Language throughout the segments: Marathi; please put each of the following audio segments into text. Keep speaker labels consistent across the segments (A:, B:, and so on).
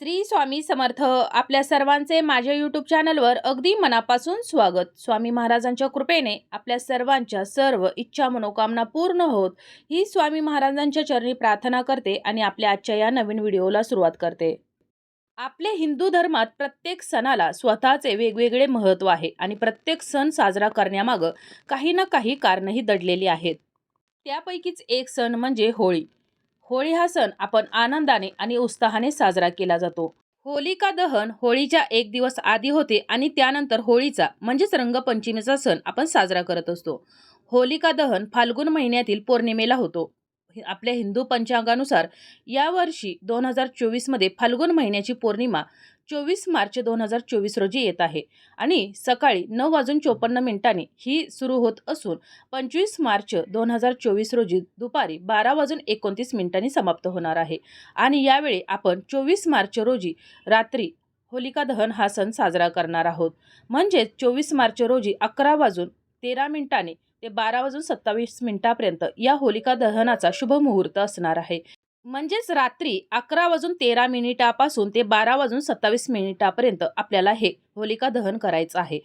A: श्री स्वामी समर्थ आपल्या सर्वांचे माझ्या यूट्यूब चॅनलवर अगदी मनापासून स्वागत. स्वामी महाराजांच्या कृपेने आपल्या सर्वांच्या सर्व इच्छा मनोकामना पूर्ण होत ही स्वामी महाराजांच्या चरणी प्रार्थना करते आणि आपल्या आजच्या या नवीन व्हिडिओला सुरुवात करते. आपले हिंदू धर्मात प्रत्येक सणाला स्वतःचे वेगवेगळे महत्त्व आहे आणि प्रत्येक सण साजरा करण्यामागं काही ना काही कारणंही दडलेली आहेत. त्यापैकीच एक सण म्हणजे होळी. होळी हा सण आपण आनंदाने आणि उत्साहाने साजरा केला जातो. होलिका दहन होळीच्या एक दिवस आधी होते आणि त्यानंतर होळीचा म्हणजेच रंगपंचमीचा सण आपण साजरा करत असतो. होलिका दहन फाल्गुन महिन्यातील पौर्णिमेला होतो. हि- आपल्या हिंदू पंचांगानुसार यावर्षी दोन हजार चोवीसमध्ये फाल्गुन महिन्याची पौर्णिमा चोवीस मार्च दोन हजार चोवीस रोजी येत आहे आणि सकाळी नऊ वाजून चोपन्न मिनिटांनी ही सुरू होत असून पंचवीस मार्च दोन हजार चोवीस रोजी दुपारी बारा वाजून एकोणतीस मिनिटांनी समाप्त होणार आहे. आणि यावेळी आपण चोवीस मार्च रोजी रात्री होलिका दहन हा सण साजरा करणार आहोत. म्हणजेच चोवीस मार्च रोजी अकरा वाजून तेरा मिनिटांनी ते बारा वाजून सत्तावीस मिनिटापर्यंत या होलिका दहनाचा शुभ मुहूर्त असणार आहे. म्हणजेच रात्री अकरा वाजून तेरा मिनिटापासून ते बारा वाजून सत्तावीस मिनिटापर्यंत आपल्याला हे होलिका दहन करायचं आहे.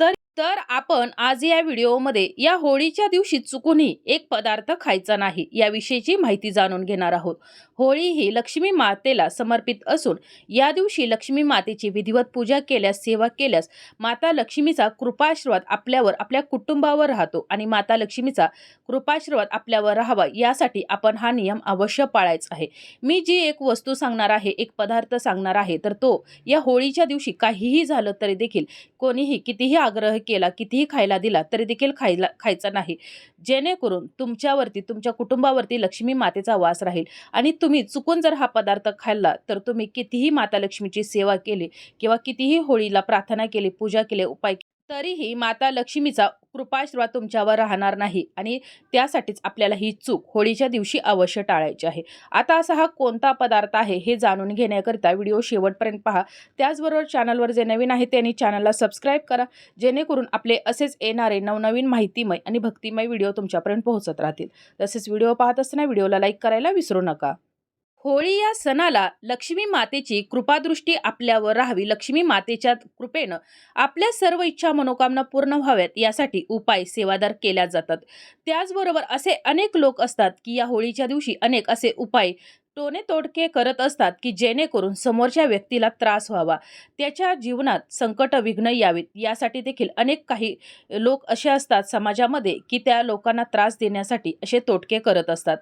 A: तर तर आपण आज या व्हिडिओमध्ये या होळीच्या दिवशी चुकूनही एक पदार्थ खायचा नाही याविषयीची माहिती जाणून घेणार आहोत. होळी ही लक्ष्मी मातेला समर्पित असून या दिवशी लक्ष्मी मातेची विधिवत पूजा केल्यास सेवा केल्यास माता लक्ष्मीचा कृपाशीर्वाद आपल्यावर आपल्या कुटुंबावर राहतो आणि माता लक्ष्मीचा कृपाशीर्वाद आपल्यावर राहावा यासाठी आपण हा नियम अवश्य पाळायचा आहे. मी जी एक वस्तू सांगणार आहे एक पदार्थ सांगणार आहे तर तो या होळीच्या दिवशी काहीही झालं तरी देखील कोणीही कितीही आग्रह केला कितीही खायला दिला तरी देखील खायला खायचा नाही. जेणेकरून तुमच्यावरती तुमच्या कुटुंबावरती लक्ष्मी मातेचा वास राहील. आणि तुम्ही चुकून जर हा पदार्थ खाल्ला तर तुम्ही कितीही माता लक्ष्मीची सेवा केली किंवा कितीही होळीला प्रार्थना केली पूजा केली उपाय तरीही माता लक्ष्मीचा कृपाशीर्वाद तुमच्यावर राहणार नाही आणि त्यासाठीच आपल्याला ही चूक होळीच्या दिवशी अवश्य टाळायची आहे. आता असा हा कोणता पदार्थ आहे हे जाणून घेण्याकरिता व्हिडिओ शेवटपर्यंत पहा. त्याचबरोबर चॅनलवर जे नवीन आहे त्यांनी चॅनलला सबस्क्राईब करा. जेणेकरून आपले असेच येणारे नवनवीन माहितीमय आणि भक्तिमय व्हिडिओ तुमच्यापर्यंत पोहोचत राहतील. तसेच व्हिडिओ पाहत असताना व्हिडिओला लाईक करायला विसरू नका. होळी या सणाला लक्ष्मी मातेची कृपादृष्टी आपल्यावर राहावी. लक्ष्मी मातेच्या कृपेनं आपल्या सर्व इच्छा मनोकामना पूर्ण व्हाव्यात. यासाठी उपाय सेवादार केल्या जातात. त्याचबरोबर असे अनेक लोक असतात की या होळीच्या दिवशी अनेक असे उपाय टोने तोडके करत असतात की जेणेकरून समोरच्या व्यक्तीला त्रास व्हावा. त्याच्या जीवनात संकट विघ्न यावीत. यासाठी देखील अनेक काही लोक असे असतात समाजामध्ये की त्या लोकांना त्रास देण्यासाठी असे तोटके करत असतात.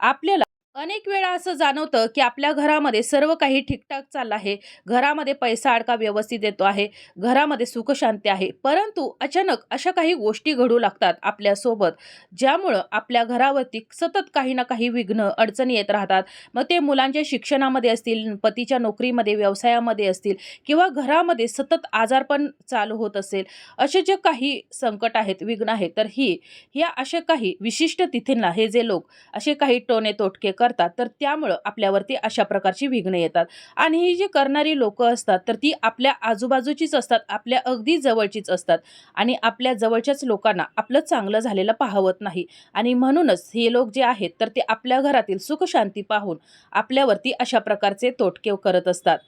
A: आपल्याला अनेक वेळा असं जाणवतं की आपल्या घरामध्ये सर्व काही ठीकठाक चाललं आहे. घरामध्ये पैसा अडका व्यवस्थित येतो आहे. घरामध्ये सुखशांती आहे. परंतु अचानक अशा काही गोष्टी घडू लागतात आपल्यासोबत ज्यामुळं आपल्या घरावरती सतत काही ना काही विघ्न अडचणी येत राहतात. मग ते मुलांच्या शिक्षणामध्ये असतील पतीच्या नोकरीमध्ये व्यवसायामध्ये असतील किंवा घरामध्ये सतत आजारपण चालू होत असेल असे जे काही संकट आहेत विघ्न आहेत तर ही ह्या अशा काही विशिष्ट तिथींना हे जे लोक असे काही टोने तोटके करतात करतात तर त्यामुळं आपल्यावरती अशा प्रकारची विघ्न येतात. आणि ही जी करणारी लोक असतात तर ती आपल्या आजूबाजूचीच असतात आपल्या अगदी जवळचीच असतात. आणि आपल्या जवळच्याच लोकांना आपलं चांगलं झालेलं पाहवत नाही. आणि म्हणूनच हे लोक जे आहेत तर ते आपल्या घरातील सुखशांती पाहून आपल्यावरती अशा प्रकारचे तोटके करत असतात.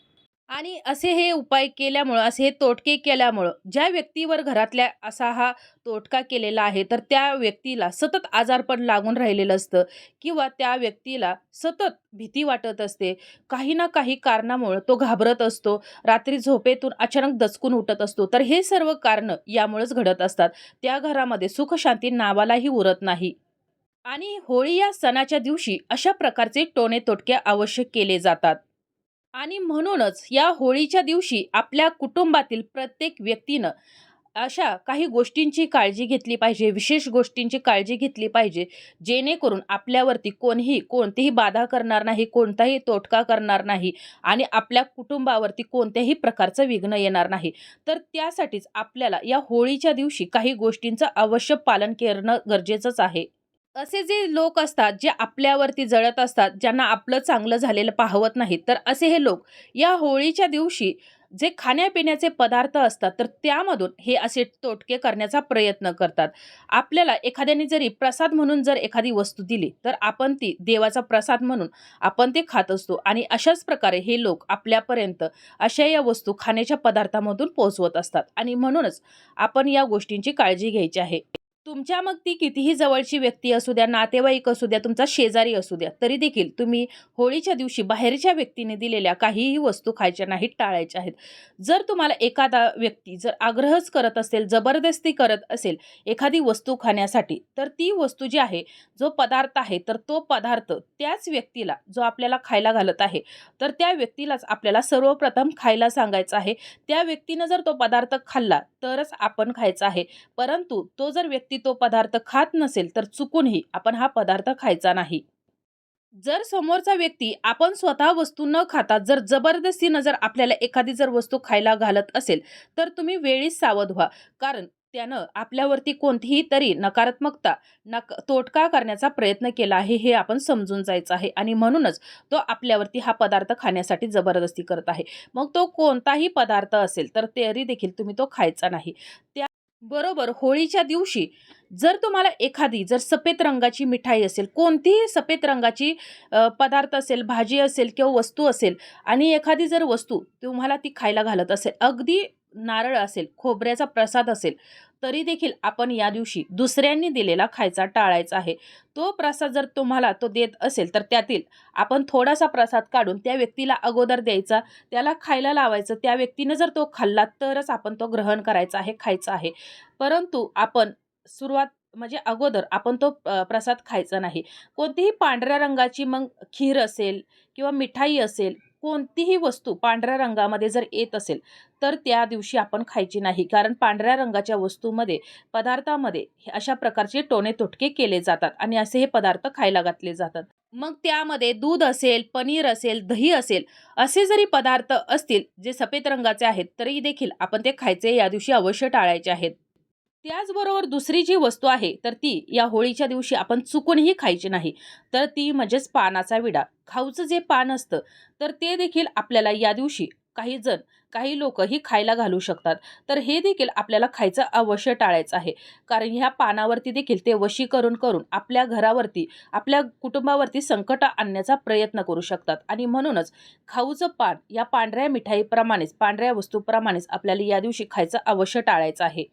A: आणि असे हे उपाय केल्यामुळं असे हे तोटके केल्यामुळं ज्या व्यक्तीवर घरातल्या असा हा तोटका केलेला आहे तर त्या व्यक्तीला सतत आजारपण लागून राहिलेलं असतं किंवा त्या व्यक्तीला सतत भीती वाटत असते. काही ना काही कारणामुळं तो घाबरत असतो. रात्री झोपेतून अचानक दचकून उठत असतो. तर हे सर्व कारणं यामुळेच घडत असतात. त्या घरामध्ये सुखशांती नावालाही उरत नाही. आणि होळी या सणाच्या दिवशी अशा प्रकारचे टोणे तोटके आवश्यक केले जातात. आणि म्हणूनच या होळीच्या दिवशी आपल्या कुटुंबातील प्रत्येक व्यक्तीनं अशा काही गोष्टींची काळजी घेतली पाहिजे विशेष गोष्टींची काळजी घेतली पाहिजे जेणेकरून आपल्यावरती कोणीही कोणतीही बाधा करणार नाही कोणताही तोटका करणार नाही आणि आपल्या कुटुंबावरती कोणत्याही प्रकारचं विघ्न येणार नाही. तर त्यासाठीच आपल्याला या होळीच्या दिवशी काही गोष्टींचं अवश्य पालन करणं गरजेचंच आहे. असे जे लोक असतात जे आपल्यावरती जळत असतात ज्यांना आपलं चांगलं झालेलं पाहवत नाहीत तर असे हे लोक या होळीच्या दिवशी जे खाण्यापिण्याचे पदार्थ असतात तर त्यामधून हे असे तोटके करण्याचा प्रयत्न करतात. आपल्याला एखाद्याने जरी प्रसाद म्हणून जर एखादी वस्तू दिली तर आपण ती देवाचा प्रसाद म्हणून आपण ते खात असतो आणि अशाच प्रकारे हे लोक आपल्यापर्यंत अशा या वस्तू खाण्याच्या पदार्थामधून पोहोचवत असतात. आणि म्हणूनच आपण या गोष्टींची काळजी घ्यायची आहे. तुमच्या मग ती कितीही जवळची व्यक्ती असू द्या नातेवाईक असू द्या तुमचा शेजारी असू द्या तरी देखील तुम्ही होळीच्या दिवशी बाहेरच्या व्यक्तीने दिलेल्या काहीही वस्तू खायच्या नाहीत टाळायच्या आहेत. जर तुम्हाला एखादा व्यक्ती जर आग्रहच करत असेल जबरदस्ती करत असेल एखादी वस्तू खाण्यासाठी तर ती वस्तू जी आहे जो पदार्थ आहे तर तो पदार्थ त्याच व्यक्तीला जो आपल्याला खायला घालत आहे तर त्या व्यक्तीलाच आपल्याला सर्वप्रथम खायला सांगायचं आहे. त्या व्यक्तीनं जर तो पदार्थ खाल्ला तरच आपण खायचा आहे. परंतु तो जर व्यक्ती तो पदार्थ खात नसेल तर चुकूनही आपण हा पदार्थ खायचा नाही. जर समोरचा व्यक्ती आपण स्वतः वस्तू न खाता जर जबरदस्तीनं जर आपल्याला एखादी जर वस्तू खायला घालत असेल तर तुम्ही वेळीच सावध व्हा. कारण त्यानं आपल्यावरती कोणतीही तरी नकारात्मकता नक तोटका करण्याचा प्रयत्न केला आहे हे आपण समजून जायचं आहे. आणि म्हणूनच तो आपल्यावरती हा पदार्थ खाण्यासाठी जबरदस्ती करत आहे. मग तो कोणताही पदार्थ असेल तर तरी देखील तुम्ही तो खायचा नाही. त्या बरोबर होळीच्या दिवशी जर तुम्हाला एखादी जर सफेद रंगाची मिठाई असेल कोणतीही सफेद रंगाची पदार्थ असेल भाजी असेल किंवा वस्तू असेल आणि एखादी जर वस्तू तुम्हाला ती खायला घालत असेल अगदी नारळ असेल खोबऱ्याचा प्रसाद असेल तरी देखील आपण या दिवशी दुसऱ्यांनी दिलेला खायचा टाळायचा आहे. तो प्रसाद जर तुम्हाला तो देत असेल तर त्यातील आपण थोडासा प्रसाद काढून त्या व्यक्तीला अगोदर द्यायचा त्याला खायला लावायचं त्या व्यक्तीनं जर तो खाल्ला तरच आपण तो ग्रहण करायचा आहे खायचा आहे. परंतु आपण सुरुवात म्हणजे अगोदर आपण तो प्रसाद खायचा नाही. कोणतीही पांढऱ्या रंगाची मग खीर असेल किंवा मिठाई असेल कोणतीही वस्तू पांढऱ्या रंगामध्ये जर येत असेल तर त्या दिवशी आपण खायची नाही. कारण पांढऱ्या रंगाच्या वस्तूमध्ये पदार्थामध्ये हे अशा प्रकारचे टोणे तुटके केले जातात आणि असे हे पदार्थ खायला घातले जातात. मग त्यामध्ये दूध असेल पनीर असेल दही असेल असे जरी पदार्थ असतील जे सफेद रंगाचे आहेत तरी देखील आपण ते खायचे या दिवशी अवश्य टाळायचे आहेत. त्याचबरोबर दुसरी जी वस्तू आहे तर ती या होळीच्या दिवशी आपण चुकूनही खायची नाही. तर ती म्हणजेच पानाचा विडा. खाऊचं जे पान असतं तर ते देखील आपल्याला या दिवशी काही जण काही लोक ही खायला घालू शकतात. तर हे देखील आपल्याला खायचं अवश्य टाळायचं आहे. कारण ह्या पानावरती देखील ते वशीकरण करून आपल्या घरावरती आपल्या कुटुंबावरती संकट आणण्याचा प्रयत्न करू शकतात. आणि म्हणूनच खाऊचं पान या पांढऱ्या मिठाईप्रमाणेच पांढऱ्या वस्तूप्रमाणेच आपल्याला या दिवशी खायचं अवश्य टाळायचं आहे.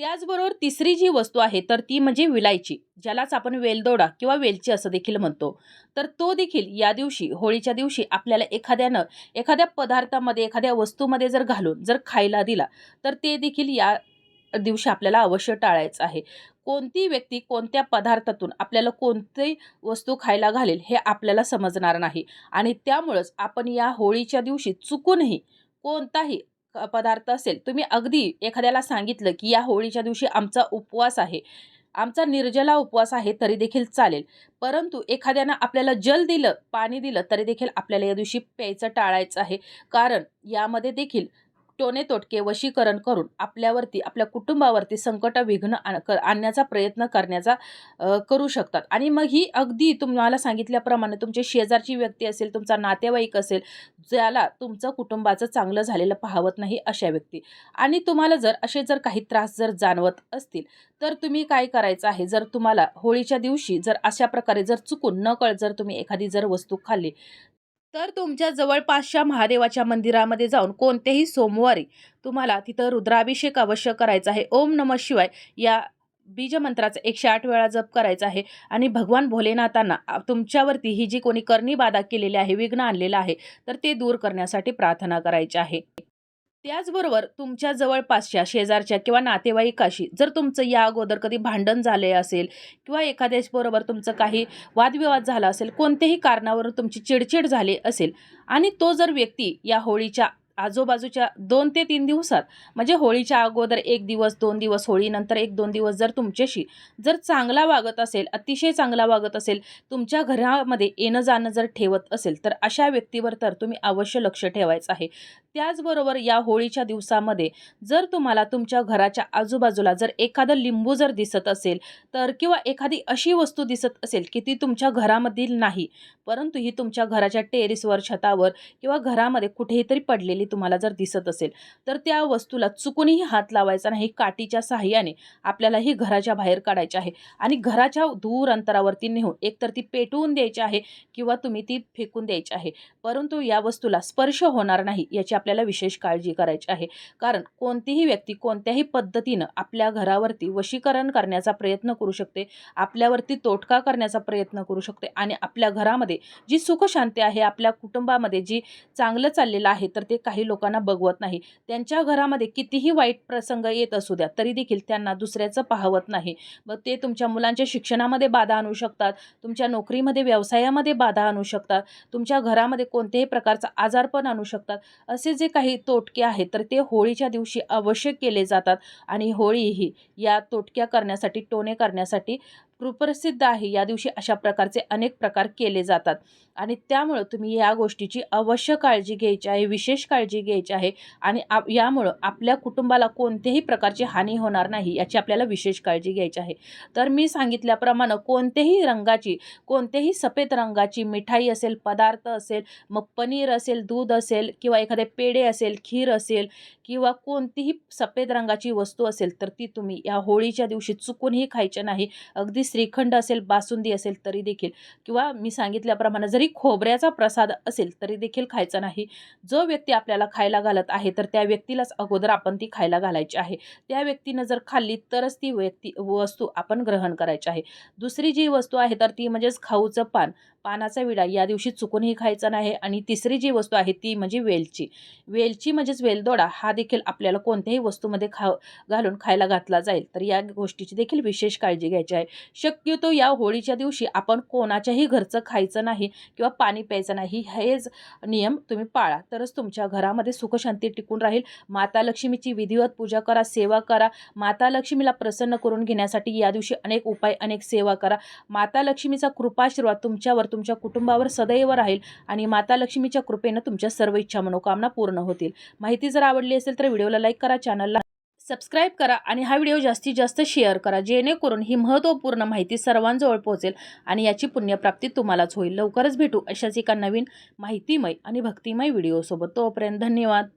A: त्याचबरोबर तिसरी जी वस्तू आहे तर ती म्हणजे विलायची ज्यालाच आपण वेलदोडा किंवा वेलची असं देखील म्हणतो. तर तो देखील या दिवशी होळीच्या दिवशी आपल्याला एखाद्यानं एखाद्या पदार्थामध्ये एखाद्या वस्तूमध्ये जर घालून जर खायला दिला तर ते देखील या दिवशी आपल्याला अवश्य टाळायचं आहे. कोणती व्यक्ती कोणत्या पदार्थातून आपल्याला कोणती वस्तू खायला घालेल हे आपल्याला समजणार नाही. आणि त्यामुळंच आपण या होळीच्या दिवशी चुकूनही कोणताही पदार्थ असेल तुम्ही अगदी एखाद्याला सांगितलं की या होळीच्या दिवशी आमचा उपवास आहे. आमचा निर्जला उपवास आहे तरी देखील चालेल. परंतु एखाद्यानं आपल्याला जल दिलं पाणी दिलं तरी देखील आपल्याला या दिवशी प्यायचं टाळायचं आहे. कारण यामध्ये देखील टोने तोटके वशीकरण करून आपल्यावरती आपल्या कुटुंबावरती संकट विघ्न आण- आणण्याचा प्रयत्न करण्याचा करू शकतात. आणि मग ही अगदी तुम्हाला सांगितल्याप्रमाणे तुमचे शेजारची व्यक्ती असेल तुमचा नातेवाईक असेल ज्याला तुमचं कुटुंबाचं चांगलं झालेलं पाहवत नाही अशा व्यक्ती. आणि तुम्हाला जर असे जर काही त्रास जर जाणवत असतील तर तुम्ही काय करायचं आहे? जर तुम्हाला होळीच्या दिवशी जर अशा प्रकारे जर चुकून नकळ जर तुम्ही एखादी जर वस्तू खाल्ली तर तुमच्या जवळपासच्या महादेवाच्या मंदिरामध्ये जाऊन कोणतेही सोमवारी तुम्हाला तिथं रुद्राभिषेक अवश्य करायचा आहे. ओम नम शिवाय या बीजमंत्राचा एकशे आठ वेळा जप करायचा आहे आणि भगवान भोलेनाथांना तुमच्यावरती ही जी कोणी करणी बाधा केलेली आहे विघ्न आणलेलं आहे तर ते दूर करण्यासाठी प्रार्थना करायची आहे. त्याचबरोबर तुमच्या जवळपासच्या शेजारच्या किंवा नातेवाईकाशी जर तुमचं या अगोदर कधी भांडण झाले असेल किंवा एखाद्याबरोबर तुमचं काही वादविवाद झाला असेल कोणत्याही कारणावरून तुमची चिडचिड झाली असेल आणि तो जर व्यक्ती या होळीच्या आजूबाजूच्या दोन ते तीन दिवसात म्हणजे होळीच्या अगोदर एक दिवस दोन दिवस होळीनंतर एक दोन दिवस जर तुमच्याशी जर चांगला वागत असेल अतिशय चांगला वागत असेल तुमच्या घरामध्ये येणं जाणं जर ठेवत असेल तर अशा व्यक्तीवर तर तुम्ही अवश्य लक्ष ठेवायचं आहे. त्याचबरोबर या होळीच्या दिवसामध्ये जर तुम्हाला तुमच्या घराच्या आजूबाजूला जर एखादं लिंबू जर दिसत असेल तर किंवा एखादी अशी वस्तू दिसत असेल की ती तुमच्या घरामधील नाही परंतु ही तुमच्या घराच्या टेरिसवर छतावर किंवा घरामध्ये कुठेही तरी पडलेली तुम्हाला जर दिसत असेल तर त्या वस्तूला चुकूनही हात लावायचा नाही. काठीच्या साहाय्याने आपल्याला ही घराच्या बाहेर काढायची आहे. आणि घराच्या दूर अंतरावरती नेऊन एकतर ती पेटवून द्यायची आहे किंवा तुम्ही ती फेकून द्यायची आहे. परंतु या वस्तूला स्पर्श होणार नाही याची आपल्याला विशेष काळजी करायची आहे. कारण कोणतीही व्यक्ती कोणत्याही पद्धतीनं आपल्या घरावरती वशीकरण करण्याचा प्रयत्न करू शकते आपल्यावरती तोटका करण्याचा प्रयत्न करू शकते आणि आपल्या घरामध्ये जी सुखशांती आहे आपल्या कुटुंबामध्ये जी चांगलं चाललेलं आहे तर ते काही लोकांना बघवत नाही. त्यांच्या घरामध्ये कितीही वाईट प्रसंग येत असू द्या तरी देखील त्यांना दुसऱ्याचं पाहवत नाही. मग ते तुमच्या मुलांच्या शिक्षणामध्ये बाधा आणू शकतात तुमच्या नोकरीमध्ये व्यवसायामध्ये बाधा आणू शकतात तुमच्या घरामध्ये कोणत्याही प्रकारचा आजारपण आणू शकतात. असे जे काही तोटके आहेत तर ते होळीच्या दिवशी अवश्य केले जातात. आणि होळी ही या तोटक्या करण्यासाठी टोणे करण्यासाठी कुप्रसिद्ध आहे. या दिवशी अशा प्रकारचे अनेक प्रकार केले जातात. आणि त्यामुळं तुम्ही या गोष्टीची अवश्य काळजी घ्यायची आहे विशेष काळजी घ्यायची आहे आणि आप यामुळं आपल्या कुटुंबाला कोणत्याही प्रकारची हानी होणार नाही याची आपल्याला विशेष काळजी घ्यायची आहे. तर मी सांगितल्याप्रमाणे कोणत्याही रंगाची कोणत्याही सफेद रंगाची मिठाई असेल पदार्थ असेल मग पनीर असेल दूध असेल किंवा एखादे पेढे असेल खीर असेल किंवा कोणतीही सफेद रंगाची वस्तू असेल तर ती तुम्ही या होळीच्या दिवशी चुकूनही खायच्या नाही. अगदी श्रीखंड असेल बासुंदी असेल तरी देखील. किंवा मी सांगितल्याप्रमाणे जरी खोबऱ्याचा प्रसाद असेल तरी देखील खायचा नाही. जो व्यक्ती आपल्याला खायला घालत आहे तर त्या व्यक्तीलाच अगोदर आपण ती खायला घालायची आहे. त्या व्यक्तीनं जर खाल्ली तरच ती व्यक्ती वस्तू आपण ग्रहण करायची आहे. दुसरी जी वस्तू आहे तर ती म्हणजेच खाऊचं पान. पानाचा विडा या दिवशी चुकूनही खायचा नाही. आणि तिसरी जी वस्तू आहे ती म्हणजे वेलची. वेलची म्हणजेच वेलदोडा हा देखील आपल्याला कोणत्याही वस्तूमध्ये खा घालून खायला घातला जाईल. तर या गोष्टीची देखील विशेष काळजी घ्यायची आहे. शक्यतो या होळीच्या दिवशी आपण कोणाच्याही घरचं खायचं नाही किंवा पाणी प्यायचं नाही हेच नियम तुम्ही पाळा. तरच तुमच्या घरामध्ये सुखशांती टिकून राहील. माता लक्ष्मीची विधिवत पूजा करा सेवा करा. माता लक्ष्मीला प्रसन्न करून घेण्यासाठी या दिवशी अनेक उपाय अनेक सेवा करा. माता लक्ष्मीचा कृपाशीर्वाद तुमच्यावर तुमच्या कुटुंबावर सदैव राहील आणि माता लक्ष्मीच्या कृपेनं तुमच्या सर्व इच्छा मनोकामना पूर्ण होतील. माहिती जर आवडली असेल तर व्हिडिओला लाईक करा चॅनलला सबस्क्राईब करा आणि हा व्हिडिओ जास्तीत जास्त शेअर करा जेणेकरून ही महत्त्वपूर्ण माहिती सर्वांजवळ पोहोचेल आणि याची पुण्यप्राप्ती तुम्हालाच होईल. लवकरच भेटू अशाच एका नवीन माहितीमय आणि भक्तिमय व्हिडिओसोबत. तोपर्यंत धन्यवाद.